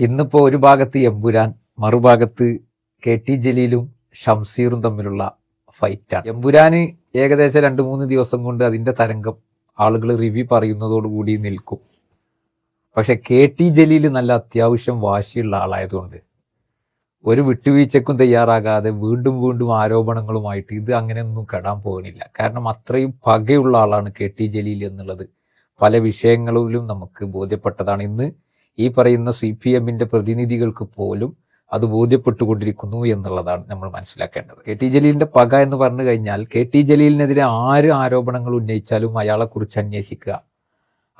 ഇന്നിപ്പോ ഒരു ഭാഗത്ത് എമ്പുരാൻ മറുഭാഗത്ത് കെ ടി ജലീലും ഷംസീറും തമ്മിലുള്ള ഫൈറ്റാണ്. എമ്പുരാന് ഏകദേശം രണ്ട് മൂന്ന് ദിവസം കൊണ്ട് അതിന്റെ തരംഗം ആളുകൾ റിവ്യൂ പറയുന്നതോടുകൂടി നിൽക്കും. പക്ഷെ കെ ടി ജലീൽ നല്ല അത്യാവശ്യം വാശിയുള്ള ആളായതുകൊണ്ട് ഒരു വിട്ടുവീഴ്ചക്കും തയ്യാറാകാതെ വീണ്ടും വീണ്ടും ആരോപണങ്ങളുമായിട്ട് ഇത് അങ്ങനെയൊന്നും കെടാൻ പോകുന്നില്ല കാരണം അത്രയും പകയുള്ള ആളാണ് കെ ടി ജലീൽ എന്നുള്ളത്. പല വിഷയങ്ങളിലും നമുക്ക് ബോധ്യപ്പെട്ടതാണ്. ഇന്ന് ഈ പറയുന്ന സി പി എമ്മിന്റെ പ്രതിനിധികൾക്ക് പോലും അത് ബോധ്യപ്പെട്ടുകൊണ്ടിരിക്കുന്നു എന്നുള്ളതാണ് നമ്മൾ മനസ്സിലാക്കേണ്ടത്. കെ ടി ജലീലിന്റെ പക എന്ന് പറഞ്ഞു കഴിഞ്ഞാൽ കെ ടി ജലീലിനെതിരെ ആര് ആരോപണങ്ങൾ ഉന്നയിച്ചാലും അയാളെക്കുറിച്ച് അന്വേഷിക്കുക.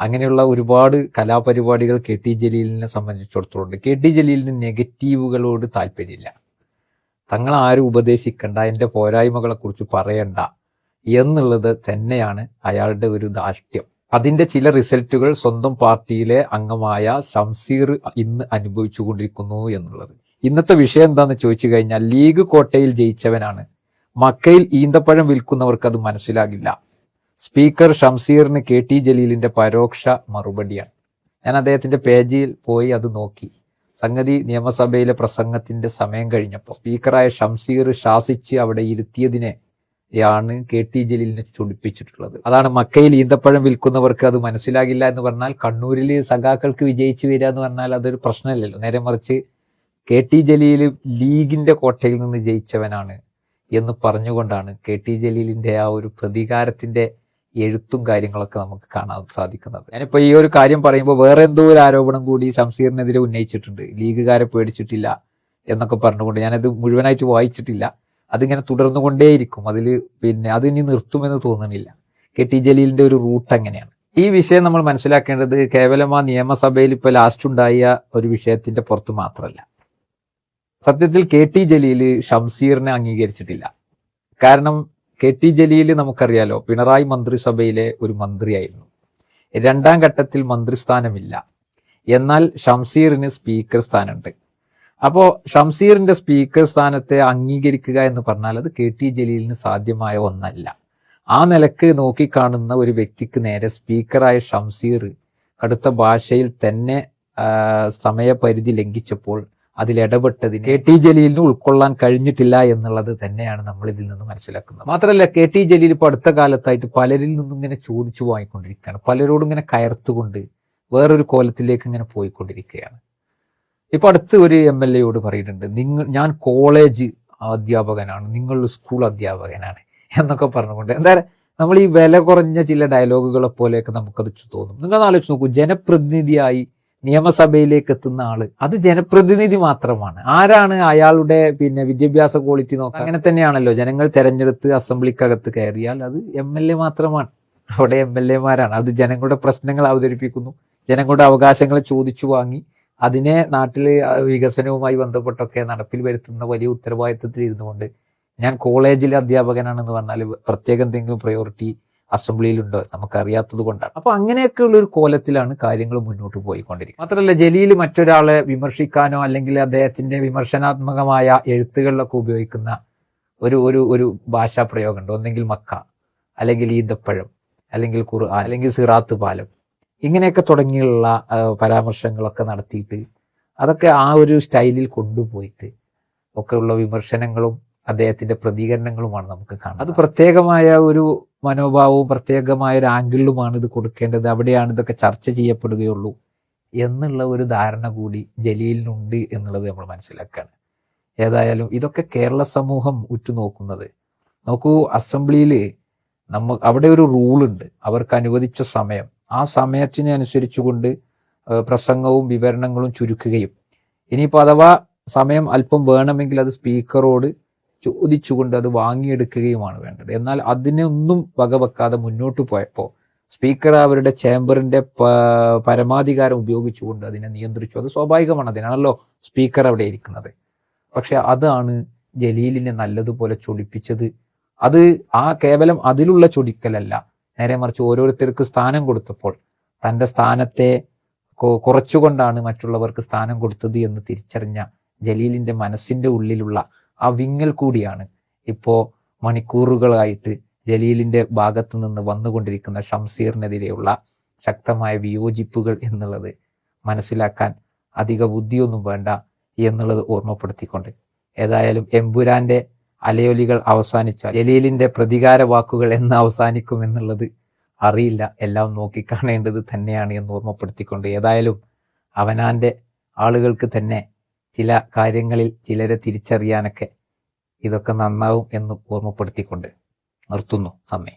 അങ്ങനെയുള്ള ഒരുപാട് കലാപരിപാടികൾ കെ ടി ജലീലിനെ സംബന്ധിച്ചിടത്തോളം കെ ടി ജലീലിന് നെഗറ്റീവുകളോട് താല്പര്യമില്ല. തങ്ങൾ ആരും ഉപദേശിക്കണ്ട എന്റെ പോരായ്മകളെക്കുറിച്ച് പറയണ്ട എന്നുള്ളത് തന്നെയാണ് അയാളുടെ ഒരു ധാർഷ്ട്യം. അതിന്റെ ചില റിസൾട്ടുകൾ സ്വന്തം പാർട്ടിയിലെ അംഗമായ ഷംസീർ ഇന്ന് അനുഭവിച്ചുകൊണ്ടിരിക്കുന്നു എന്നുള്ളത്. ഇന്നത്തെ വിഷയം എന്താണെന്ന് ചോദിച്ചു കഴിഞ്ഞാൽ ലീഗ് കോട്ടയിൽ ജയിച്ചവനാണ്. മക്കയിൽ ഈന്തപ്പഴം വിൽക്കുന്നവർക്ക് അത് മനസ്സിലാകില്ല. സ്പീക്കർ ഷംസീറിന് കെ ടി ജലീലിന്റെ പരോക്ഷ മറുപടിയാണ്. ഞാൻ അദ്ദേഹത്തിന്റെ പേജിൽ പോയി അത് നോക്കി. സംഗതി നിയമസഭയിലെ പ്രസംഗത്തിന്റെ സമയം കഴിഞ്ഞപ്പോൾ സ്പീക്കറായ ഷംസീർ ശാസിച്ച് അവിടെ ഇരുത്തിയതിനെ യാണ് കെ ടി ജലീലിനെ ചൊടിപ്പിച്ചിട്ടുള്ളത്. അതാണ് മക്കയിൽ ഈന്തപ്പഴം വിൽക്കുന്നവർക്ക് അത് മനസ്സിലാകില്ല എന്ന് പറഞ്ഞാൽ കണ്ണൂരിൽ സഖാക്കൾക്ക് വിജയിച്ചു വരിക എന്ന് പറഞ്ഞാൽ അതൊരു പ്രശ്നമില്ലല്ലോ. നേരെ മറിച്ച് കെ ടി ജലീൽ ലീഗിന്റെ കോട്ടയിൽ നിന്ന് ജയിച്ചവനാണ് എന്ന് പറഞ്ഞുകൊണ്ടാണ് കെ ടി ജലീലിന്റെ ആ ഒരു പ്രതികാരത്തിന്റെ എഴുത്തും കാര്യങ്ങളൊക്കെ നമുക്ക് കാണാൻ സാധിക്കുന്നത്. ഞാനിപ്പോ ഈ ഒരു കാര്യം പറയുമ്പോൾ വേറെ എന്തോ ഒരു ആരോപണം കൂടി ശംസീറിനെതിരെ ഉന്നയിച്ചിട്ടുണ്ട്. ലീഗുകാരെ പേടിച്ചിട്ടില്ല എന്നൊക്കെ പറഞ്ഞുകൊണ്ട് ഞാനത് മുഴുവനായിട്ട് വായിച്ചിട്ടില്ല. അതിങ്ങനെ തുടർന്നുകൊണ്ടേയിരിക്കും. അതിൽ പിന്നെ അത് ഇനി നിർത്തുമെന്ന് തോന്നുന്നില്ല. കെ ടി ജലീലിന്റെ ഒരു റൂട്ട് അങ്ങനെയാണ്. ഈ വിഷയം നമ്മൾ മനസ്സിലാക്കേണ്ടത് കേവലം ആ നിയമസഭയിൽ ഇപ്പൊ ലാസ്റ്റ് ഉണ്ടായ ഒരു വിഷയത്തിന്റെ പുറത്ത് മാത്രമല്ല. സത്യത്തിൽ കെ ടി ജലീൽ ഷംസീറിനെ അംഗീകരിച്ചിട്ടില്ല. കാരണം കെ ടി ജലീൽ നമുക്കറിയാലോ പിണറായി മന്ത്രിസഭയിലെ ഒരു മന്ത്രിയായിരുന്നു. രണ്ടാം ഘട്ടത്തിൽ മന്ത്രിസ്ഥാനമില്ല. എന്നാൽ ഷംസീറിന് സ്പീക്കർ സ്ഥാനമുണ്ട്. അപ്പോൾ ഷംസീറിന്റെ സ്പീക്കർ സ്ഥാനത്തെ അംഗീകരിക്കുക എന്ന് പറഞ്ഞാൽ അത് കെ ടി ജലീലിന് സാധ്യമായ ഒന്നല്ല. ആ നിലയ്ക്ക് നോക്കിക്കാണുന്ന ഒരു വ്യക്തിക്ക് നേരെ സ്പീക്കറായ ഷംസീർ കടുത്ത ഭാഷയിൽ തന്നെ സമയപരിധി ലംഘിച്ചപ്പോൾ അതിൽ ഇടപെട്ടതിന് കെ ടി ജലീലിന് ഉൾക്കൊള്ളാൻ കഴിഞ്ഞിട്ടില്ല എന്നുള്ളത് തന്നെയാണ് നമ്മൾ ഇതിൽ നിന്ന് മനസ്സിലാക്കുന്നത്. മാത്രമല്ല കെ ടി ജലീൽ ഇപ്പോൾ അടുത്ത കാലത്തായിട്ട് പലരിൽ നിന്നും ഇങ്ങനെ ചോദിച്ചു വാങ്ങിക്കൊണ്ടിരിക്കുകയാണ്. പലരോടും ഇങ്ങനെ കയർത്തുകൊണ്ട് വേറൊരു കോലത്തിലേക്ക് ഇങ്ങനെ പോയിക്കൊണ്ടിരിക്കുകയാണ്. ഇപ്പൊ അടുത്ത് ഒരു എം എൽ എയോട് പറയുന്നുണ്ട് നിങ്ങൾ ഞാൻ കോളേജ് അധ്യാപകനാണ് നിങ്ങൾ സ്കൂൾ അധ്യാപകനാണ് എന്നൊക്കെ പറഞ്ഞുകൊണ്ട്. എന്തായാലും നമ്മൾ ഈ വില കുറഞ്ഞ ചില ഡയലോഗുകളെ പോലെയൊക്കെ നമുക്കത് തോന്നും. നിങ്ങൾ ആലോചിച്ച് നോക്കൂ ജനപ്രതിനിധിയായി നിയമസഭയിലേക്ക് എത്തുന്ന ആൾ അത് ജനപ്രതിനിധി മാത്രമാണ്. ആരാണ് അയാളുടെ പിന്നെ വിദ്യാഭ്യാസ ക്വാളിറ്റി നോക്കുക അങ്ങനെ തന്നെയാണല്ലോ ജനങ്ങൾ തെരഞ്ഞെടുത്ത് അസംബ്ലിക്കകത്ത് കയറിയാൽ അത് എം എൽ എ മാത്രമാണ്. അവിടെ എം എൽ എമാരാണ്. അത് ജനങ്ങളുടെ പ്രശ്നങ്ങൾ അവതരിപ്പിക്കുന്നു ജനങ്ങളുടെ അവകാശങ്ങളെ ചോദിച്ചു വാങ്ങി അതിനെ നാട്ടിൽ വികസനവുമായി ബന്ധപ്പെട്ടൊക്കെ നടപ്പിൽ വരുത്തുന്ന വലിയ ഉത്തരവാദിത്തത്തിൽ ഇരുന്നുകൊണ്ട് ഞാൻ കോളേജിലെ അധ്യാപകനാണെന്ന് പറഞ്ഞാൽ പ്രത്യേക എന്തെങ്കിലും പ്രയോറിറ്റി അസംബ്ലിയിലുണ്ടോ നമുക്കറിയാത്തത് കൊണ്ടാണ്. അപ്പൊ അങ്ങനെയൊക്കെയുള്ള ഒരു കോലത്തിലാണ് കാര്യങ്ങൾ മുന്നോട്ട് പോയിക്കൊണ്ടിരിക്കുന്നത്. മാത്രമല്ല ജലീൽ മറ്റൊരാളെ വിമർശിക്കാനോ അല്ലെങ്കിൽ അദ്ദേഹത്തിന്റെ വിമർശനാത്മകമായ എഴുത്തുകളിലൊക്കെ ഉപയോഗിക്കുന്ന ഒരു ഒരു ഒരു ഭാഷാ പ്രയോഗമുണ്ട് ഒന്നെങ്കിൽ മക്ക അല്ലെങ്കിൽ ഈന്തപ്പഴം അല്ലെങ്കിൽ കുറു അല്ലെങ്കിൽ സിറാത്ത് പാലം. ഇങ്ങനെയൊക്കെ തുടങ്ങിയുള്ള പരാമർശങ്ങളൊക്കെ നടത്തിയിട്ട് അതൊക്കെ ആ ഒരു സ്റ്റൈലിൽ കൊണ്ടുപോയിട്ട് ഒക്കെയുള്ള വിമർശനങ്ങളും അദ്ദേഹത്തിന്റെ പ്രതികരണങ്ങളുമാണ് നമുക്ക് കാണുന്നത്. അത് പ്രത്യേകമായ ഒരു മനോഭാവവും പ്രത്യേകമായ ഒരു ആംഗിളിലുമാണ് ഇത് കൊടുക്കേണ്ടത്. അവിടെയാണ് ഇതൊക്കെ ചർച്ച ചെയ്യപ്പെടുകയുള്ളൂ എന്നുള്ള ഒരു ധാരണ കൂടി ജലീലിനുണ്ട് എന്നുള്ളത് നമ്മൾ മനസ്സിലാക്കുകയാണ്. ഏതായാലും ഇതൊക്കെ കേരള സമൂഹം ഉറ്റുനോക്കുന്നത്. നോക്കൂ അസംബ്ലിയിൽ നമ്മ അവിടെ ഒരു റൂളുണ്ട്. അവർക്ക് അനുവദിച്ച സമയം. ആ സമയത്തിന് അനുസരിച്ചുകൊണ്ട് പ്രസംഗവും വിവരണങ്ങളും ചുരുക്കുകയും. ഇനിയിപ്പോൾ അഥവാ സമയം അല്പം വേണമെങ്കിൽ അത് സ്പീക്കറോട് ചോദിച്ചുകൊണ്ട് അത് വാങ്ങിയെടുക്കുകയുമാണ് വേണ്ടത്. എന്നാൽ അതിനൊന്നും വകവെക്കാതെ മുന്നോട്ട് പോയപ്പോൾ സ്പീക്കർ അവരുടെ ചേംബറിന്റെ പരമാധികാരം ഉപയോഗിച്ചുകൊണ്ട് അതിനെ നിയന്ത്രിച്ചു. അത് സ്വാഭാവികമാണ് അതിനാണല്ലോ സ്പീക്കർ അവിടെ ഇരിക്കുന്നത്. പക്ഷെ അതാണ് ജലീലിനെ നല്ലതുപോലെ ചൊടിപ്പിച്ചത്. അത് ആ കേവലം അതിലുള്ള ചൊടിക്കലല്ല നേരെ മറിച്ച് ഓരോരുത്തർക്ക് സ്ഥാനം കൊടുത്തപ്പോൾ തന്റെ സ്ഥാനത്തെ കുറച്ചുകൊണ്ടാണ് മറ്റുള്ളവർക്ക് സ്ഥാനം കൊടുത്തത് എന്ന് തിരിച്ചറിഞ്ഞ ജലീലിന്റെ മനസ്സിന്റെ ഉള്ളിലുള്ള ആ വിങ്ങൽ കൂടിയാണ് ഇപ്പോ മണിക്കൂറുകളായിട്ട് ജലീലിന്റെ ഭാഗത്ത് നിന്ന് വന്നുകൊണ്ടിരിക്കുന്ന ഷംസീറിനെതിരെയുള്ള ശക്തമായ വിയോജിപ്പുകൾ എന്നുള്ളത് മനസ്സിലാക്കാൻ അധിക ബുദ്ധിയൊന്നും വേണ്ട എന്നുള്ളത് ഓർമ്മപ്പെടുത്തിക്കൊണ്ട്. ഏതായാലും എമ്പുരാന്റെ അലയൊലികൾ അവസാനിച്ചാൽ ജലീലിന്റെ പ്രതികാര വാക്കുകൾ എന്ന് അവസാനിക്കും എന്നുള്ളത് അറിയില്ല. എല്ലാം നോക്കിക്കാണേണ്ടത് തന്നെയാണ് എന്ന് ഓർമ്മപ്പെടുത്തിക്കൊണ്ട് ഏതായാലും അവനാന്റെ ആളുകൾക്ക് തന്നെ ചില കാര്യങ്ങളിൽ ചിലരെ തിരിച്ചറിയാനൊക്കെ ഇതൊക്കെ നന്നാവും എന്ന് ഓർമ്മപ്പെടുത്തിക്കൊണ്ട് നിർത്തുന്നു. നന്ദി.